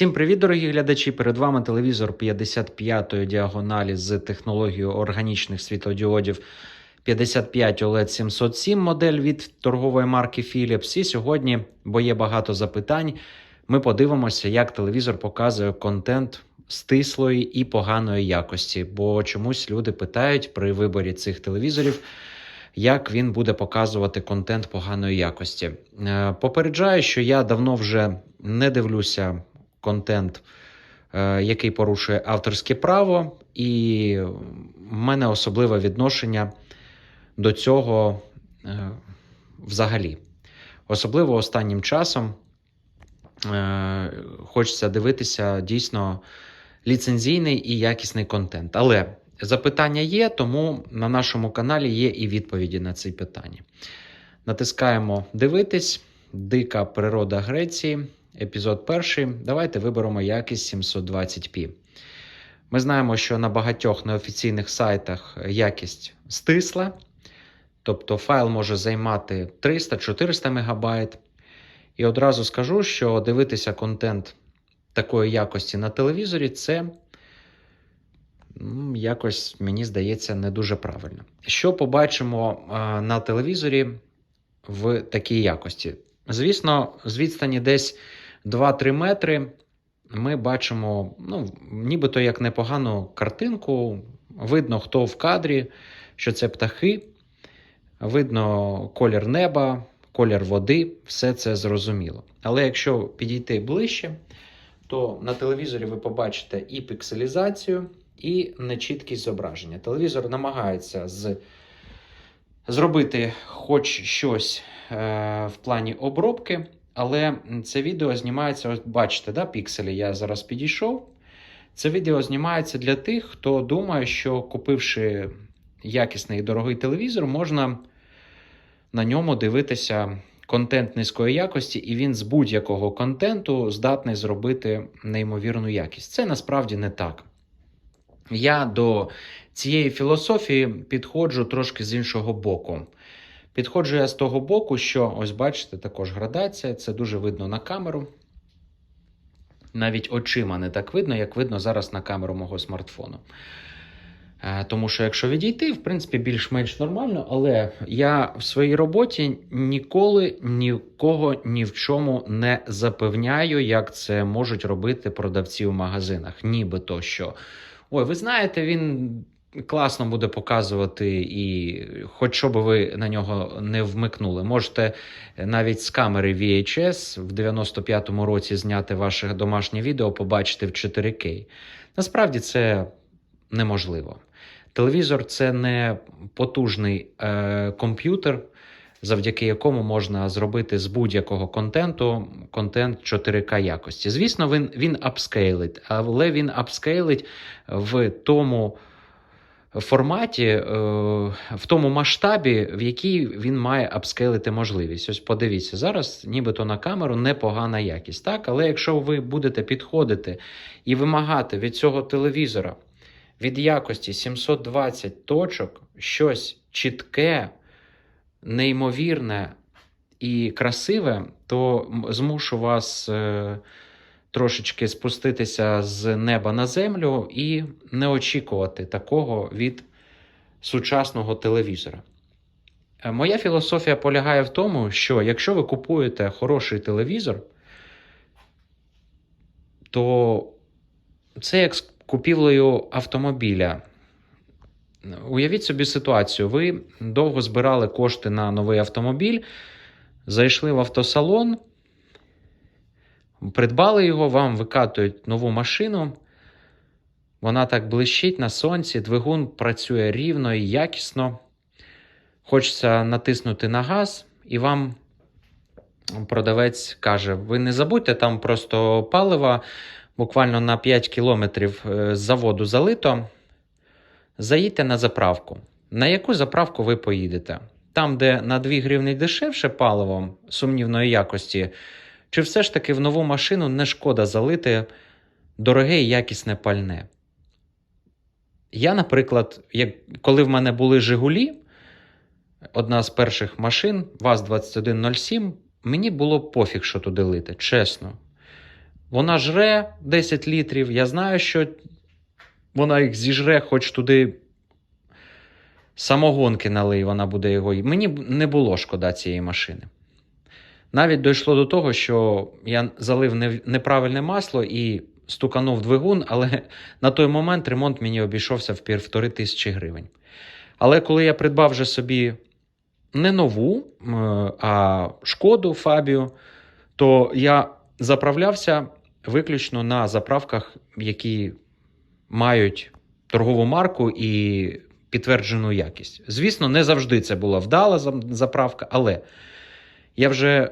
Всім привіт, дорогі глядачі! Перед вами телевізор 55-ї діагоналі з технологією органічних світлодіодів 55 OLED 707 модель від торгової марки Philips. І сьогодні, бо є багато запитань, ми подивимося, як телевізор показує контент стислої і поганої якості. Бо чомусь люди питають при виборі цих телевізорів. Як він буде показувати контент поганої якості? Е, Попереджаю, що я давно вже не дивлюся контент, е, який порушує авторське право, і в мене особливе відношення до цього е, взагалі. Особливо останнім часом е, хочеться дивитися дійсно ліцензійний і якісний контент. Але запитання є, тому на нашому каналі є і відповіді на ці питання. Натискаємо дивитись. Дика природа Греції, епізод перший. Давайте виберемо якість 720p. Ми знаємо, що на багатьох неофіційних сайтах якість стисла, тобто файл може займати 300-400 МБ. І одразу скажу, що дивитися контент такої якості на телевізорі це якось, мені здається, не дуже правильно. Що побачимо на телевізорі в такій якості? Звісно, з відстані десь 2-3 метри ми бачимо, ну, нібито як непогану картинку. Видно, хто в кадрі, що це птахи, видно колір неба, колір води, все це зрозуміло. Але якщо підійти ближче, то на телевізорі ви побачите і пікселізацію, і нечіткість зображення. Телевізор намагається з... зробити хоч щось е, в плані обробки, але це відео знімається, ось бачите, да, пікселі. Я зараз підійшов. Це відео знімається для тих, хто думає, що купивши якісний і дорогий телевізор, можна на ньому дивитися контент низької якості, і він з будь-якого контенту здатний зробити неймовірну якість. Це насправді не так. Я до цієї філософії підходжу трошки з іншого боку. Підходжу я з того боку, що ось бачите, також градація, це дуже видно на камеру. Навіть очима не так видно, як видно зараз на камеру мого смартфону. Е, Тому що, якщо відійти, в принципі, більш-менш нормально, але я в своїй роботі ніколи нікого ні в чому не запевняю, як це можуть робити продавці в магазинах. Нібито що. Ой, ви знаєте, він класно буде показувати, і хоч що ви на нього не вмикнули. Можете навіть з камери VHS в 95-му році зняти ваше домашнє відео, побачити в 4К. Насправді це неможливо. Телевізор це не потужний е, комп'ютер, завдяки якому можна зробити з будь-якого контенту контент 4К якості. Звісно, він він апскейлить, але він апскейлить в тому форматі, е, в тому масштабі, в якій він має апскейлити можливість. Ось подивіться, зараз нібито на камеру непогана якість. Так? Але якщо ви будете підходити і вимагати від цього телевізора від якості 720 точок щось чітке, неймовірне і красиве, то змушу вас е, трошечки спуститися з неба на землю і не очікувати такого від сучасного телевізора. Е, Моя філософія полягає в тому, що якщо ви купуєте хороший телевізор, то це як з купівлею автомобіля. Уявіть собі ситуацію: ви довго збирали кошти на новий автомобіль, зайшли в автосалон, придбали його, вам викатують нову машину. Вона так блищить на сонці, двигун працює рівно і якісно. Хочеться натиснути на газ, і вам продавець каже: ви не забудьте, там просто палива буквально на 5 кілометрів з заводу залито. Заїдьте на заправку. На яку заправку ви поїдете? Там, де на 2 гривні дешевше паливо сумнівної якості, чи все ж таки в нову машину не шкода залити дороге і якісне пальне? Я, наприклад, як, коли в мене були Жигулі, одна з перших машин, ВАЗ-2107, мені було пофіг, що туди лити, чесно. Вона жре 10 літрів. Я знаю, що вона їх зіжре, хоч туди самогонки налий, вона буде його. Мені не було шкода цієї машини. Навіть дійшло до того, що я залив неправильне масло і стуканув двигун, але на той момент ремонт мені обійшовся в півтори тисячі гривень. Але коли я придбав вже собі не нову, а шкоду Фабію, то я заправлявся виключно на заправках, які мають торгову марку і підтверджену якість. Звісно, не завжди це була вдала заправка, але я вже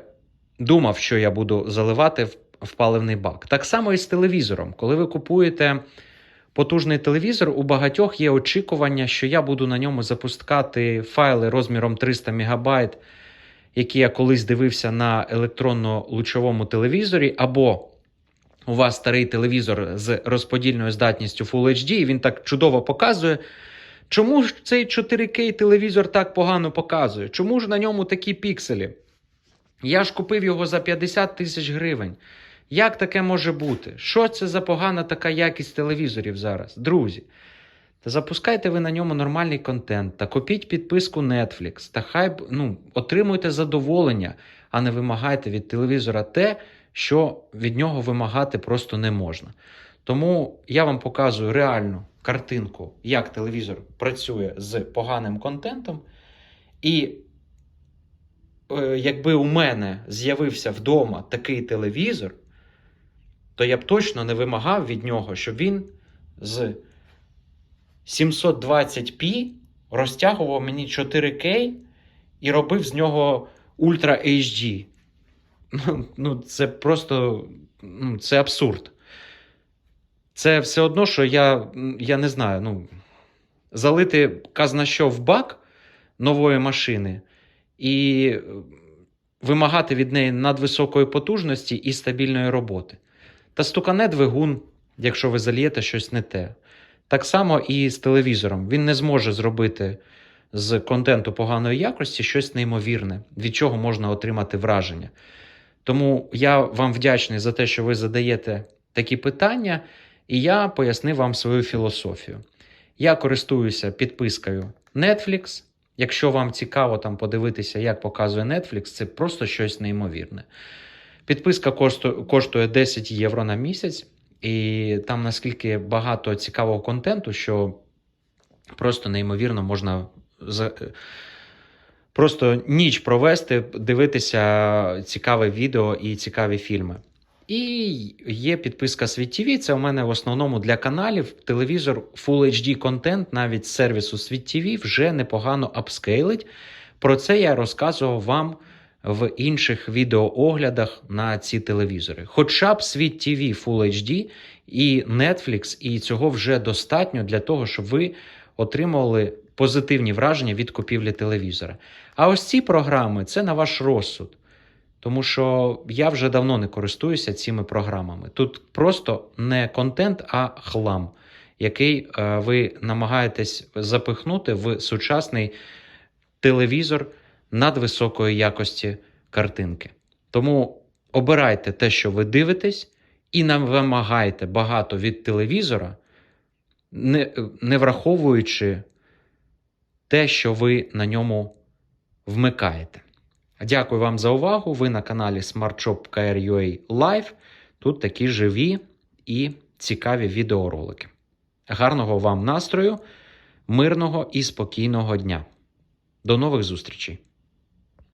думав, що я буду заливати в, паливний бак. Так само і з телевізором. Коли ви купуєте потужний телевізор, у багатьох є очікування, що я буду на ньому запускати файли розміром 300 МБ, які я колись дивився на електронно-лучовому телевізорі, або у вас старий телевізор з розподільною здатністю Full HD, і він так чудово показує. Чому ж цей 4К телевізор так погано показує? Чому ж на ньому такі пікселі? Я ж купив його за 50 тисяч гривень. Як таке може бути? Що це за погана така якість телевізорів зараз? Друзі, та запускайте ви на ньому нормальний контент та купіть підписку Netflix, та хай ну, отримуйте задоволення, а не вимагайте від телевізора те, що від нього вимагати просто не можна. Тому я вам показую реальну картинку, як телевізор працює з поганим контентом. І якби у мене з'явився вдома такий телевізор, то я б точно не вимагав від нього, щоб він з 720p розтягував мені 4К і робив з нього Ultra HD. Ну, ну це просто ну, це абсурд. Це все одно, що я, я не знаю, ну, залити казна що в бак нової машини і е, вимагати від неї надвисокої потужності і стабільної роботи. Та стукане двигун, якщо ви зальєте щось не те. Так само і з телевізором. Він не зможе зробити з контенту поганої якості щось неймовірне, від чого можна отримати враження. Тому я вам вдячний за те, що ви задаєте такі питання, і я пояснив вам свою філософію. Я користуюся підпискою Netflix. Якщо вам цікаво там подивитися, як показує Netflix, це просто щось неймовірне. Підписка коштує, коштує 10 євро на місяць, і там наскільки багато цікавого контенту, що просто неймовірно можна за- просто ніч провести, дивитися цікаве відео і цікаві фільми. І є підписка Світ TV, Це у мене в основному для каналів. Телевізор Full HD контент, навіть з сервісу Світ TV вже непогано апскейлить. Про це я розказував вам в інших відеооглядах на ці телевізори. Хоча б Світ TV Full HD і Netflix, і цього вже достатньо для того, щоб ви отримували позитивні враження від купівлі телевізора. А ось ці програми це на ваш розсуд. Тому що я вже давно не користуюся цими програмами. Тут просто не контент, а хлам, який е, ви намагаєтесь запихнути в сучасний телевізор надвисокої якості картинки. Тому обирайте те, що ви дивитесь, і не вимагайте багато від телевізора, не, не враховуючи те, що ви на ньому вмикаєте. Дякую вам за увагу. Ви на каналі SmartShop Live. Тут такі живі і цікаві відеоролики. Гарного вам настрою, мирного і спокійного дня. До нових зустрічей!